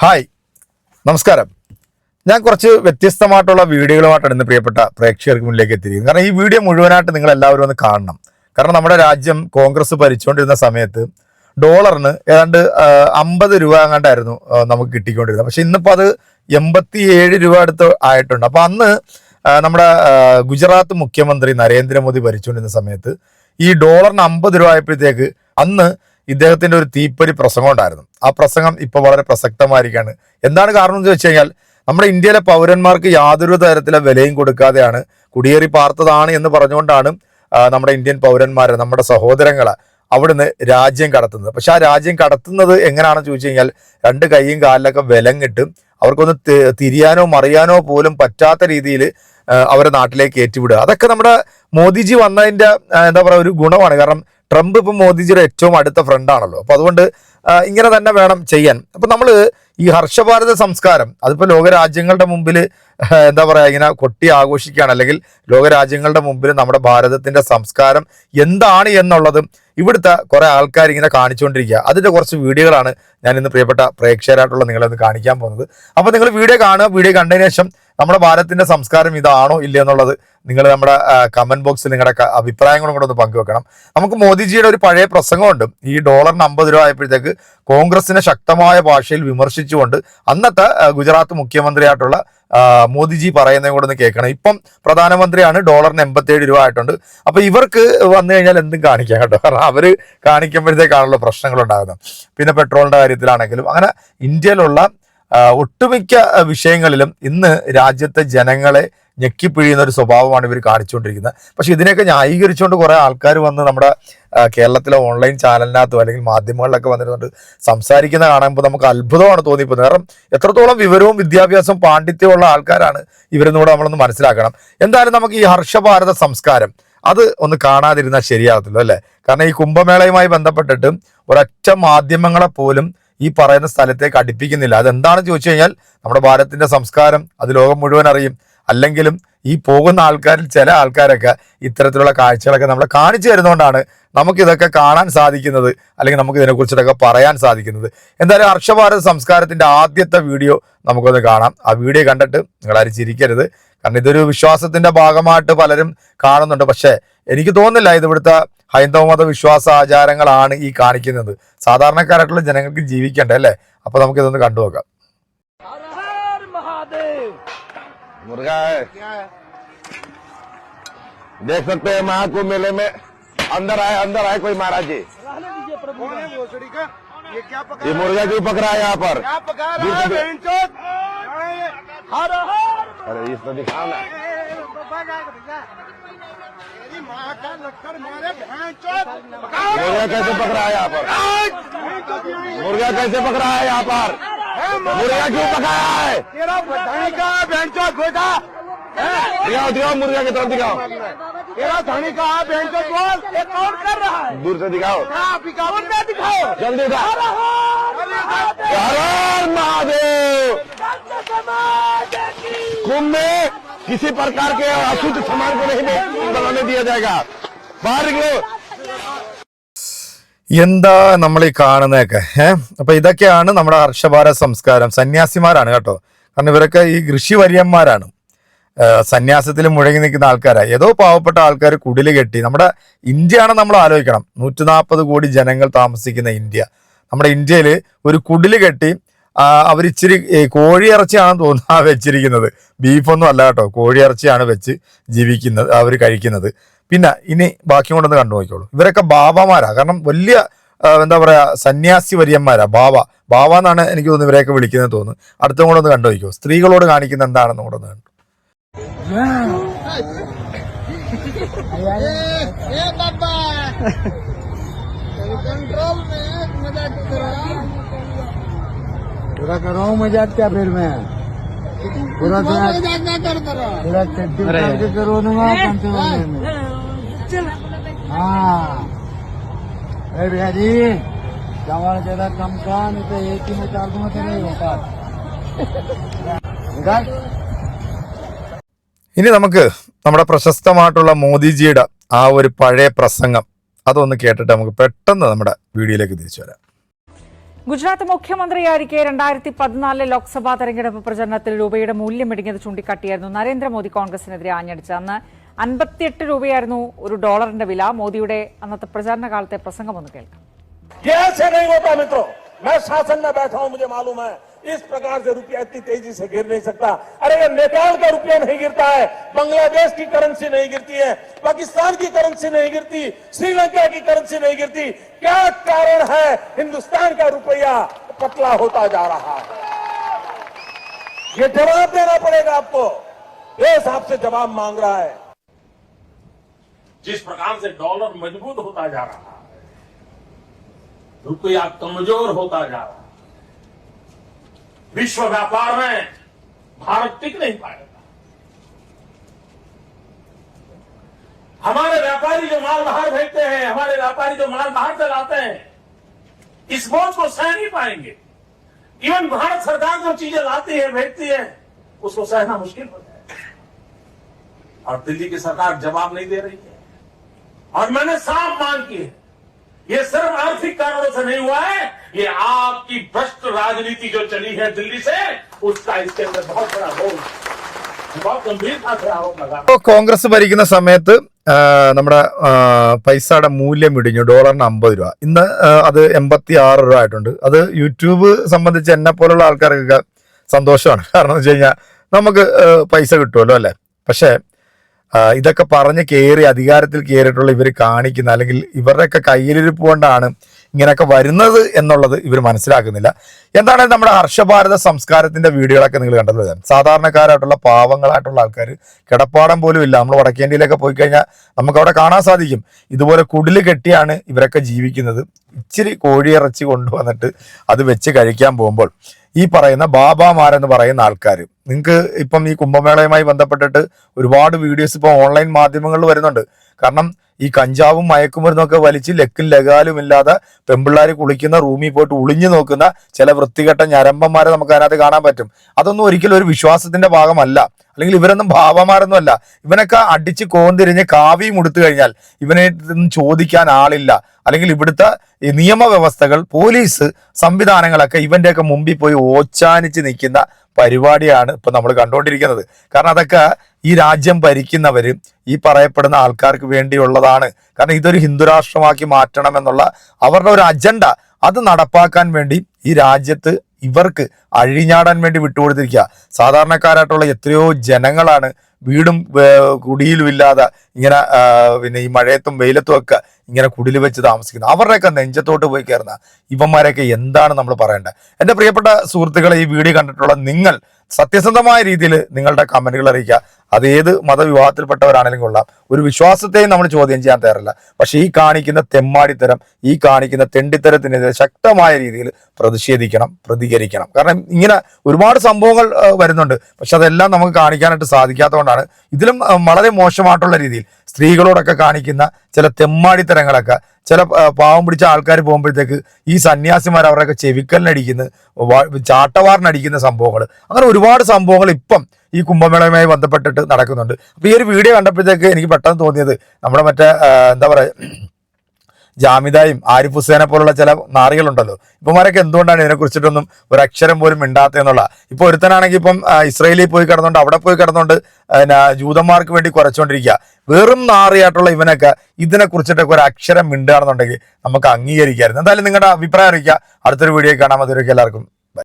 Hi നമസ്കാരം. ഞാൻ കുറച്ച് വ്യത്യസ്തമായിട്ടുള്ള വീഡിയോകളുമായിട്ടാണ് ഇന്ന് പ്രിയപ്പെട്ട പ്രേക്ഷകർക്ക് മുന്നിലേക്ക് എത്തിയിരിക്കുന്നത്. കാരണം ഈ വീഡിയോ മുഴുവനായിട്ട് നിങ്ങൾ എല്ലാവരും ഒന്ന് കാണണം. കാരണം നമ്മുടെ രാജ്യം കോൺഗ്രസ് ഭരിച്ചുകൊണ്ടിരുന്ന സമയത്ത് ഡോളറിന് ഏതാണ്ട് അമ്പത് രൂപ അങ്ങാണ്ടായിരുന്നു നമുക്ക് കിട്ടിക്കൊണ്ടിരുന്നത്. പക്ഷെ ഇന്നിപ്പോൾ അത് എൺപത്തി ഏഴ് രൂപ അടുത്ത് ആയിട്ടുണ്ട്. അപ്പോൾ അന്ന് നമ്മുടെ ഗുജറാത്ത് മുഖ്യമന്ത്രി നരേന്ദ്രമോദി ഭരിച്ചുകൊണ്ടിരുന്ന സമയത്ത് ഈ ഡോളറിന് അമ്പത് രൂപ ആയപ്പോഴത്തേക്ക് അന്ന് ഇദ്ദേഹത്തിന്റെ ഒരു തീപ്പൊരി പ്രസംഗം ഉണ്ടായിരുന്നു. ആ പ്രസംഗം ഇപ്പോൾ വളരെ പ്രസക്തമായിരിക്കുകയാണ്. എന്താണ് കാരണം എന്ന് വെച്ച് കഴിഞ്ഞാൽ നമ്മുടെ ഇന്ത്യയിലെ പൗരന്മാർക്ക് യാതൊരു തരത്തിലെ വിലയും കൊടുക്കാതെയാണ് കുടിയേറി പാർത്തതാണ് എന്ന് പറഞ്ഞുകൊണ്ടാണ് നമ്മുടെ ഇന്ത്യൻ പൗരന്മാരെ നമ്മുടെ സഹോദരങ്ങളെ അവിടുന്ന് രാജ്യം കടത്തുന്നത്. പക്ഷെ ആ രാജ്യം കടത്തുന്നത് എങ്ങനെയാണെന്ന് ചോദിച്ചു കഴിഞ്ഞാൽ രണ്ട് കൈയും കാലിലൊക്കെ വിലങ്ങിട്ട് അവർക്കൊന്ന് തിരിയാനോ മറിയാനോ പോലും പറ്റാത്ത രീതിയിൽ അവരെ നാട്ടിലേക്ക് ഏറ്റുവിടുക. അതൊക്കെ നമ്മുടെ മോദിജി വന്നതിന്റെ എന്താ പറയുക ഒരു ഗുണമാണ്. കാരണം ട്രംപ് ഇപ്പം മോദിജിയുടെ ഏറ്റവും അടുത്ത ഫ്രണ്ടാണല്ലോ അപ്പോൾ അതുകൊണ്ട് ഇങ്ങനെ തന്നെ വേണം ചെയ്യാൻ. അപ്പൊ നമ്മൾ ഈ ഹർഷഭാരത സംസ്കാരം അതിപ്പോ ലോകരാജ്യങ്ങളുടെ മുമ്പിൽ എന്താ പറയാ ഇങ്ങനെ കൊട്ടി ആഘോഷിക്കുകയാണ്. അല്ലെങ്കിൽ ലോകരാജ്യങ്ങളുടെ മുമ്പിൽ നമ്മുടെ ഭാരതത്തിന്റെ സംസ്കാരം എന്താണ് എന്നുള്ളത് ഇവിടുത്തെ കുറേ ആൾക്കാർ ഇങ്ങനെ കാണിച്ചുകൊണ്ടിരിക്കുക. അതിന്റെ കുറച്ച് വീഡിയോകളാണ് ഞാൻ ഇന്ന് പ്രിയപ്പെട്ട പ്രേക്ഷകരായിട്ടുള്ള നിങ്ങളെ ഒന്ന് കാണിക്കാൻ പോകുന്നത്. അപ്പോൾ നിങ്ങൾ വീഡിയോ കാണുക. വീഡിയോ കണ്ടതിന് ശേഷം നമ്മുടെ ഭാരതത്തിന്റെ സംസ്കാരം ഇതാണോ ഇല്ല എന്നുള്ളത് നിങ്ങൾ നമ്മുടെ കമന്റ് ബോക്സിൽ നിങ്ങളുടെ അഭിപ്രായങ്ങളും കൂടെ ഒന്ന് പങ്കുവെക്കണം. നമുക്ക് മോദിജിയുടെ ഒരു പഴയ പ്രസംഗമുണ്ട്. ഈ ഡോളറിന് അമ്പത് രൂപ ആയപ്പോഴത്തേക്ക് കോൺഗ്രസിനെ ശക്തമായ ഭാഷയിൽ വിമർശിച്ചുകൊണ്ട് അന്നത്തെ ഗുജറാത്ത് മുഖ്യമന്ത്രിയായിട്ടുള്ള മോദിജി പറയുന്നതും കൂടെ ഒന്ന് കേൾക്കണം. ഇപ്പം പ്രധാനമന്ത്രിയാണ് ഡോളറിന് എൺപത്തേഴ് രൂപ ആയിട്ടുണ്ട്. അപ്പൊ ഇവർക്ക് വന്നു കഴിഞ്ഞാൽ എന്തും കാണിക്കാം കേട്ടോ. കാരണം അവർ കാണിക്കുമ്പോഴത്തേക്കാണല്ലോ പ്രശ്നങ്ങൾ ഉണ്ടാകുന്നത് പിന്നെ പെട്രോളിന്റെ കാര്യത്തിലാണെങ്കിലും അങ്ങനെ ഇന്ത്യയിലുള്ള ഒട്ടുമിക്ക വിഷയങ്ങളിലും ഇന്ന് രാജ്യത്തെ ജനങ്ങളെ ഞെക്കിപ്പിഴിയുന്ന ഒരു സ്വഭാവമാണ് ഇവർ കാണിച്ചുകൊണ്ടിരിക്കുന്നത്. പക്ഷെ ഇതിനെയൊക്കെ ന്യായീകരിച്ചുകൊണ്ട് കുറേ ആൾക്കാർ വന്ന് നമ്മുടെ കേരളത്തിലെ ഓൺലൈൻ ചാനലിനകത്തോ അല്ലെങ്കിൽ മാധ്യമങ്ങളിലൊക്കെ വന്നിരുന്നുണ്ട്. സംസാരിക്കുന്ന കാണുമ്പോൾ നമുക്ക് അത്ഭുതമാണ് തോന്നിപ്പോകുന്നത്. കാരണം എത്രത്തോളം വിവരവും വിദ്യാഭ്യാസവും പാണ്ഡിത്യമുള്ള ആൾക്കാരാണ് ഇവരെന്നൂടെ നമ്മളൊന്ന് മനസ്സിലാക്കണം. എന്തായാലും നമുക്ക് ഈ ഹർഷഭാരത സംസ്കാരം അത് ഒന്ന് കാണാതിരുന്നാൽ ശരിയാകത്തില്ല അല്ലേ? കാരണം ഈ കുംഭമേളയുമായി ബന്ധപ്പെട്ടിട്ട് ഒരൊറ്റ മാധ്യമങ്ങളെ പോലും ഈ പറയുന്ന സ്ഥലത്തേക്ക് അടുപ്പിക്കുന്നില്ല. അതെന്താണെന്ന് ചോദിച്ചു കഴിഞ്ഞാൽ നമ്മുടെ ഭാരതത്തിന്റെ സംസ്കാരം അത് ലോകം മുഴുവൻ അറിയും. അല്ലെങ്കിലും ഈ പോകുന്ന ആൾക്കാരിൽ ചില ആൾക്കാരൊക്കെ ഇത്തരത്തിലുള്ള കാഴ്ചകളൊക്കെ നമ്മളെ കാണിച്ചു തരുന്നതുകൊണ്ടാണ് നമുക്കിതൊക്കെ കാണാൻ സാധിക്കുന്നത്. അല്ലെങ്കിൽ നമുക്ക് ഇതിനെക്കുറിച്ചിട്ടൊക്കെ പറയാൻ സാധിക്കുന്നത്. എന്തായാലും ഹർഷഭാരത് സംസ്കാരത്തിന്റെ ആദ്യത്തെ വീഡിയോ നമുക്കൊന്ന് കാണാം. ആ വീഡിയോ കണ്ടിട്ട് നിങ്ങളാരും ചിരിക്കരുത്. കാരണം ഇതൊരു വിശ്വാസത്തിന്റെ ഭാഗമായിട്ട് പലരും കാണുന്നുണ്ട് പക്ഷേ എനിക്ക് തോന്നുന്നില്ല ഇത് ഇവിടുത്തെ ഹൈന്ദവ മത വിശ്വാസ ആചാരങ്ങളാണ് ഈ കാണിക്കുന്നത് സാധാരണക്കാരായിട്ടുള്ള ജനങ്ങൾക്ക് ജീവിക്കണ്ടേ അല്ലേ അപ്പൊ നമുക്ക് ഇതൊന്ന് കണ്ടു നോക്കാം हर महादेव मुर्गा है देख सकते हैं महाकुंभ मेले में अंदर आए अंदर आए कोई महाराज जी रहने दीजिए प्रभु कौन है भोसड़ी का ये क्या पका ये मुर्गा क्यों पकड़ा है यहाँ पर हर हर अरे इस तो दिखाओ ना। तेरी माँ का लक्कर मारे बहन चोद मुर्गा कैसे पकड़ा है यहाँ पर? मुर्गा कैसे पकड़ा है यहाँ पर? मुर्गा क्यों पकाया है? तेरा धनी का बहन चोद दिखाओ दिखाओ मुर्गा की तरफ़ दिखाओ। तेरा धनी का बहन चोद बोल ये कौन कर रहा है दूर से दिखाओ। दिखाओ। जल्दी दिखाओ महादेव। कुंभ में किसी प्रकार के अशुद्ध सामान को नहीं बनाने दिया जाएगा बाहर निकलो എന്താ നമ്മൾ ഈ കാണുന്നതൊക്കെ ഏഹ് അപ്പൊ ഇതൊക്കെയാണ് നമ്മുടെ ഹർഷഭാരത് സംസ്കാരം സന്യാസിമാരാണ് കേട്ടോ കാരണം ഇവരൊക്കെ ഈ ഋഷിവര്യന്മാരാണ് ഏഹ് സന്യാസത്തിൽ മുഴങ്ങി നിൽക്കുന്ന ആൾക്കാരാണ് ഏതോ പാവപ്പെട്ട ആൾക്കാർ കുടില് കെട്ടി നമ്മുടെ ഇന്ത്യയാണ് നമ്മൾ ആലോചിക്കണം നൂറ്റി നാൽപ്പത് കോടി ജനങ്ങൾ താമസിക്കുന്ന ഇന്ത്യ നമ്മുടെ ഇന്ത്യയിൽ ഒരു കുടില് കെട്ടി ആ, അവരിച്ചിരി ഏ, കോഴിയിറച്ചിയാണെന്ന് തോന്നുന്നു ആ വെച്ചിരിക്കുന്നത് ബീഫൊന്നും അല്ല കേട്ടോ കോഴിയിറച്ചിയാണ് വെച്ച് ജീവിക്കുന്നത് അവർ കഴിക്കുന്നത് പിന്നെ ഇനി ബാക്കി കൊണ്ടൊന്ന് കണ്ടു നോക്കിക്കോളൂ ഇവരൊക്കെ ബാബമാരാ കാരണം വലിയ ആ, എന്താ പറയാ സന്യാസി വര്യന്മാരാ ബാബ ബാബ എന്നാണ് എനിക്ക് തോന്നുന്നു ഇവരെയൊക്കെ വിളിക്കുന്നത് തോന്നുന്നു അടുത്തും കൂടെ ഒന്ന് കണ്ടു നോക്കിക്കോ സ്ത്രീകളോട് കാണിക്കുന്ന എന്താണെന്ന് കൂടെ ഒന്ന് കണ്ടു ए बाबा कंट्रोल में मजाक करो पूरा कर रहा हूँ मजाक क्या फिर मैं पूरा तो मजाक ना कर करो पूरा चट्टी करके करो ना कंट्रोल में हाँ अरे भैया जी चावल ज्यादा कम का नहीं तो एक ही में चार दूंगा तो नहीं होता निकाल ഇനി നമുക്ക് നമ്മുടെ പ്രശസ്തമായിട്ടുള്ള മോദിജിയുടെ ആ ഒരു പഴയ പ്രസംഗം അതൊന്ന് കേട്ടിട്ട് നമുക്ക് പെട്ടെന്ന് നമ്മുടെ വീഡിയോയിലേക്ക് തിരിച്ചു വരാം ഗുജറാത്ത് മുഖ്യമന്ത്രിയായിരിക്കെ രണ്ടായിരത്തി പതിനാലിലെ ലോക്സഭാ തെരഞ്ഞെടുപ്പ് പ്രചരണത്തിൽ രൂപയുടെ മൂല്യം ഇടിഞ്ഞത് ചൂണ്ടിക്കാട്ടിയായിരുന്നു. നരേന്ദ്രമോദി കോൺഗ്രസിനെതിരെ ആഞ്ഞടിച്ച. അന്ന് അൻപത്തിയെട്ട് രൂപയായിരുന്നു ഒരു ഡോളറിന്റെ വില. മോദിയുടെ അന്നത്തെ പ്രചാരണ കാലത്തെ പ്രസംഗം ഒന്ന് കേൾക്കാം इस प्रकार से रुपया इतनी तेज़ी से गिर नहीं सकता। अरे, ये नेपाल का रुपया नहीं गिरता है, बांग्लादेश की करेंसी नहीं गिरती है, पाकिस्तान की करेंसी नहीं गिरती, श्रीलंका की करेंसी नहीं गिरती। क्या कारण है? हिंदुस्तान का रुपया पतला होता जा रहा है। ये जवाब देना पड़ेगा आपको। देश आपसे जवाब मांग रहा है। जिस प्रकार से डॉलर मज़बूत होता जा रहा है, रुपया कमज़ोर होता जा रहा है। विश्व व्यापार में भारत टिक नहीं पाएगा। हमारे व्यापारी जो माल बाहर भेजते हैं, हमारे व्यापारी जो माल बाहर से लाते हैं, इस बोझ को सह नहीं पाएँगे। इवन भारत सरकार जो चीज़ें लाती है, भेजती है, उसको सहना मुश्किल हो जाएगा। और दिल्ली की सरकार जवाब नहीं दे रही है। और मैंने साफ़ मांग की है, ये सिर्फ़ आर्थिक कारणों से नहीं हुआ है ये आपकी भ्रष्ट राजनीति जो चली है दिल्ली से उसका इसके अंदर बहुत बड़ा रोल है। बहुत गंभीरता से आरोप लगा ഇപ്പോൾ കോൺഗ്രസ് ഭരിക്കുന്ന സമയത്ത് ആ, നമ്മുടെ ആ, പൈസയുടെ മൂല്യം ഇടിഞ്ഞു ഡോളറിന് അമ്പത് രൂപ ഇന്ന് ആ, അത് എൺപത്തി ആറ് രൂപ ആയിട്ടുണ്ട് അത് യൂട്യൂബ് സംബന്ധിച്ച് എന്നെ പോലുള്ള ആൾക്കാർക്കൊക്കെ സന്തോഷമാണ് കാരണം എന്ന് വെച്ച് കഴിഞ്ഞാൽ നമുക്ക് ആ, പൈസ കിട്ടുമല്ലോ അല്ലേ പക്ഷേ ആ, ഇതൊക്കെ പറഞ്ഞ് കയറി അധികാരത്തിൽ കയറിയിട്ടുള്ള ഇവർ കാണിക്കുന്ന അല്ലെങ്കിൽ ഇവരുടെയൊക്കെ കയ്യിലിരിപ്പ് കൊണ്ടാണ് ഇങ്ങനെയൊക്കെ വരുന്നത് എന്നുള്ളത് ഇവർ മനസ്സിലാക്കുന്നില്ല. എന്താണ് നമ്മുടെ ഹർഷഭാരത സംസ്കാരത്തിന്റെ വീഡിയോകളൊക്കെ നിങ്ങൾ കണ്ടല്ലോ സാധാരണക്കാരായിട്ടുള്ള പാവങ്ങളായിട്ടുള്ള ആൾക്കാർ കിടപ്പാടം പോലും ഇല്ല. നമ്മൾ വടക്കേണ്ടിയിലൊക്കെ പോയി കഴിഞ്ഞാൽ നമുക്ക് അവിടെ കാണാൻ സാധിക്കും. ഇതുപോലെ കുടിൽ കെട്ടിയാണ് ഇവരൊക്കെ ജീവിക്കുന്നത്. ഇച്ചിരി കോഴിയിറച്ചി കൊണ്ടുവന്നിട്ട് അത് വെച്ച് കഴിക്കാൻ പോകുമ്പോൾ ഈ പറയുന്ന ബാബാമാരെന്ന് പറയുന്ന ആൾക്കാർ നിങ്ങൾക്ക് ഇപ്പം ഈ കുംഭമേളയുമായി ബന്ധപ്പെട്ടിട്ട് ഒരുപാട് വീഡിയോസ് ഇപ്പം ഓൺലൈൻ മാധ്യമങ്ങളിൽ വരുന്നുണ്ട്. കാരണം ഈ കഞ്ചാവും മയക്കുമരുന്നൊക്കെ വലിച്ച് ലക്കും ലഗാലും ഇല്ലാതെ പെമ്പിള്ളാർ കുളിക്കുന്ന റൂമിൽ പോയിട്ട് ഒളിഞ്ഞു നോക്കുന്ന ചില വൃത്തികെട്ട ഞരമ്പന്മാരെ നമുക്ക് അതിനകത്ത് കാണാൻ പറ്റും. അതൊന്നും ഒരിക്കലും ഒരു വിശ്വാസത്തിന്റെ ഭാഗമല്ല. അല്ലെങ്കിൽ ഇവരൊന്നും ഭാവമാരൊന്നും അല്ല. ഇവനൊക്കെ അടിച്ച് കോന്തിരിഞ്ഞ് കാവിയും ഉടുത്തു കഴിഞ്ഞാൽ ഇവനെ ചോദിക്കാൻ ആളില്ല. അല്ലെങ്കിൽ ഇവിടുത്തെ നിയമവ്യവസ്ഥകൾ പോലീസ് സംവിധാനങ്ങളൊക്കെ ഇവന്റെയൊക്കെ മുമ്പിൽ പോയി ഓച്ചാനിച്ച് നിൽക്കുന്ന പരിപാടിയാണ് ഇപ്പൊ നമ്മൾ കണ്ടുകൊണ്ടിരിക്കുന്നത്. കാരണം അതൊക്കെ ഈ രാജ്യം ഭരിക്കുന്നവർ ഈ പറയപ്പെടുന്ന ആൾക്കാർക്ക് വേണ്ടിയുള്ളതാണ്. കാരണം ഇതൊരു ഹിന്ദുരാഷ്ട്രമാക്കി മാറ്റണം എന്നുള്ള അവരുടെ ഒരു അജണ്ട അത് നടപ്പാക്കാൻ വേണ്ടി ഈ രാജ്യത്ത് ഇവർക്ക് അഴിഞ്ഞാടാൻ വേണ്ടി വിട്ടുകൊടുത്തിരിക്കുക. സാധാരണക്കാരായിട്ടുള്ള എത്രയോ ജനങ്ങളാണ് വീടും കുടിയിലും ഇല്ലാതെ ഇങ്ങനെ പിന്നെ ഈ മഴയത്തും വെയിലത്തും ഒക്കെ ഇങ്ങനെ കുടിൽ വെച്ച് താമസിക്കുന്നത് അവരുടെയൊക്കെ നെഞ്ചത്തോട്ട് പോയി കയറുന്ന ഇവന്മാരെയൊക്കെ എന്താണ് നമ്മൾ പറയേണ്ടത്? എന്റെ പ്രിയപ്പെട്ട സുഹൃത്തുക്കളെ ഈ വീഡിയോ കണ്ടിട്ടുള്ള നിങ്ങൾ സത്യസന്ധമായ രീതിയിൽ നിങ്ങളുടെ കമന്റുകൾ അറിയിക്കുക. അത് ഏത് മതവിഭാഗത്തിൽപ്പെട്ടവരാണെങ്കിലും കൊള്ളാം. ഒരു വിശ്വാസത്തെയും നമ്മൾ ചോദ്യം ചെയ്യാൻ തയ്യാറല്ല. പക്ഷേ ഈ കാണിക്കുന്ന തെമ്മാടിത്തരം ഈ കാണിക്കുന്ന തെണ്ടിത്തരത്തിനെതിരെ ശക്തമായ രീതിയിൽ പ്രതിഷേധിക്കണം പ്രതികരിക്കണം. കാരണം ഇങ്ങനെ ഒരുപാട് സംഭവങ്ങൾ വരുന്നുണ്ട്. പക്ഷെ അതെല്ലാം നമുക്ക് കാണിക്കാനായിട്ട് സാധിക്കാത്തതുകൊണ്ടാണ് ഇതിലും വളരെ മോശമായിട്ടുള്ള രീതിയിൽ സ്ത്രീകളോടൊക്കെ കാണിക്കുന്ന ചില തെമ്മാടിത്തരങ്ങളൊക്കെ ചില പാവം പിടിച്ച ആൾക്കാർ പോകുമ്പോഴത്തേക്ക് ഈ സന്യാസിമാർ അവരൊക്കെ ചെവിക്കലിനടിക്കുന്ന ചാട്ടവാറിനടിക്കുന്ന സംഭവങ്ങൾ. അങ്ങനെ ഒരുപാട് സംഭവങ്ങൾ ഇപ്പം ഈ കുംഭമേളയുമായി ബന്ധപ്പെട്ടിട്ട് നടക്കുന്നുണ്ട്. അപ്പൊ ഈ ഒരു വീഡിയോ കണ്ടപ്പോഴത്തേക്ക് എനിക്ക് പെട്ടെന്ന് തോന്നിയത് നമ്മുടെ മറ്റേ എന്താ പറയുക ജാമിദായും ആരിഫ് ഹുസൈനെ പോലുള്ള ചില നാറികളുണ്ടല്ലോ. ഇപ്പമാരൊക്കെ എന്തുകൊണ്ടാണ് ഇതിനെക്കുറിച്ചിട്ടൊന്നും ഒരു അക്ഷരം പോലും മിണ്ടാത്തതെന്നുള്ള ഇപ്പൊ ഒരുത്തനാണെങ്കിൽ ഇപ്പം ഇസ്രയേലിൽ പോയി കിടന്നുകൊണ്ട് അവിടെ പോയി കിടന്നുകൊണ്ട് ജൂതന്മാർക്ക് വേണ്ടി കുറച്ചുകൊണ്ടിരിക്കുക വെറും നാറിയായിട്ടുള്ള ഇവനൊക്കെ ഇതിനെ കുറിച്ചിട്ടൊക്കെ ഒരു അക്ഷരം മിണ്ടുകയാണെന്നുണ്ടെങ്കിൽ നമുക്ക് അംഗീകരിക്കായിരുന്നു എന്തായാലും നിങ്ങളുടെ അഭിപ്രായം അറിയിക്കുക. അടുത്തൊരു വീഡിയോ കാണാൻ മതി എല്ലാവർക്കും.